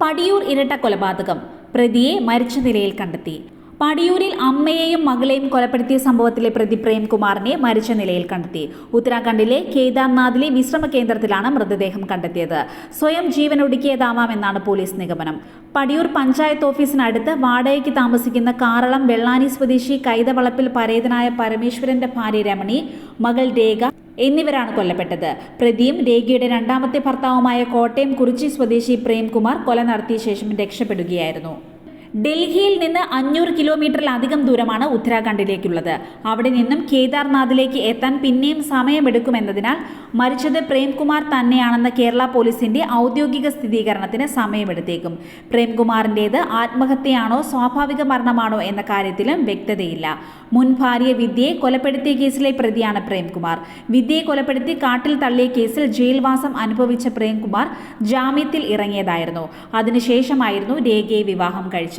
പടിയൂർ ഇരട്ട കൊലപാതകം. പ്രതിയെ മരിച്ച നിലയിൽ കണ്ടെത്തി. പടിയൂരിൽ അമ്മയെയും മകളെയും കൊലപ്പെടുത്തിയ സംഭവത്തിലെ പ്രതി പ്രേംകുമാറിനെ മരിച്ച നിലയിൽ കണ്ടെത്തി. ഉത്തരാഖണ്ഡിലെ കേദാർനാഥിലെ വിശ്രമ കേന്ദ്രത്തിലാണ് മൃതദേഹം കണ്ടെത്തിയത്. സ്വയം ജീവൻ ഒടുക്കിയതാവാമെന്നാണ് പോലീസ് നിഗമനം. പടിയൂർ പഞ്ചായത്ത് ഓഫീസിനടുത്ത് വാടകയ്ക്ക് താമസിക്കുന്ന കാറളം വെള്ളാനി സ്വദേശി കൈതവളപ്പിൽ പരേതനായ പരമേശ്വരന്റെ ഭാര്യ രമണി മകൾ രേഖ എന്നിവരാണ് കൊല്ലപ്പെട്ടത്. പ്രതിയും രേഖയുടെ രണ്ടാമത്തെ ഭർത്താവുമായ കോട്ടയം കുറിച്ചി സ്വദേശി പ്രേംകുമാർ കൊല നടത്തിയ ശേഷം രക്ഷപ്പെടുകയായിരുന്നു. ഡൽഹിയിൽ നിന്ന് അഞ്ഞൂറ് കിലോമീറ്ററിലധികം ദൂരമാണ് ഉത്തരാഖണ്ഡിലേക്കുള്ളത്. അവിടെ നിന്നും കേദാർനാഥിലേക്ക് എത്താൻ പിന്നെയും സമയമെടുക്കുമെന്നതിനാൽ മരിച്ചത് പ്രേംകുമാർ തന്നെയാണെന്ന കേരള പോലീസിന്റെ ഔദ്യോഗിക സ്ഥിരീകരണത്തിന് സമയമെടുത്തേക്കും. പ്രേംകുമാറിന്റേത് ആത്മഹത്യയാണോ സ്വാഭാവിക മരണമാണോ എന്ന കാര്യത്തിലും വ്യക്തതയില്ല. മുൻ ഭാര്യ വിദ്യയെ കൊലപ്പെടുത്തിയ കേസിലെ പ്രതിയാണ് പ്രേംകുമാർ. വിദ്യയെ കൊലപ്പെടുത്തി കാട്ടിൽ തള്ളിയ കേസിൽ ജയിൽവാസം അനുഭവിച്ച പ്രേംകുമാർ ജാമ്യത്തിൽ ഇറങ്ങിയതായിരുന്നു. അതിനുശേഷമായിരുന്നു രേഖയെ വിവാഹം കഴിച്ചത്.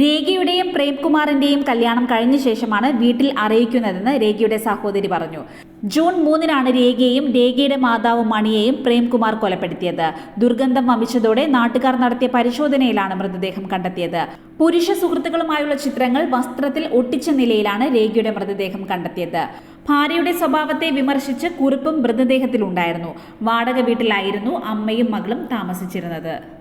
രേഖയുടെയും പ്രേംകുമാറിന്റെയും കല്യാണം കഴിഞ്ഞ ശേഷമാണ് വീട്ടിൽ അറിയിക്കുന്നതെന്ന് രേഖയുടെ സഹോദരി പറഞ്ഞു. ജൂൺ മൂന്നിനാണ് രേഖയെയും രേഖയുടെ മാതാവ് മണിയെയും പ്രേംകുമാർ കൊലപ്പെടുത്തിയത്. ദുർഗന്ധം വമിച്ചതോടെ നാട്ടുകാർ നടത്തിയ പരിശോധനയിലാണ് മൃതദേഹം കണ്ടെത്തിയത്. പുരുഷ സുഹൃത്തുക്കളുമായുള്ള ചിത്രങ്ങൾ വസ്ത്രത്തിൽ ഒട്ടിച്ച നിലയിലാണ് രേഖയുടെ മൃതദേഹം കണ്ടെത്തിയത്. ഭാര്യയുടെ സ്വഭാവത്തെ വിമർശിച്ച് കുറിപ്പും മൃതദേഹത്തിലുണ്ടായിരുന്നു. വാടക വീട്ടിലായിരുന്നു അമ്മയും മകളും താമസിച്ചിരുന്നത്.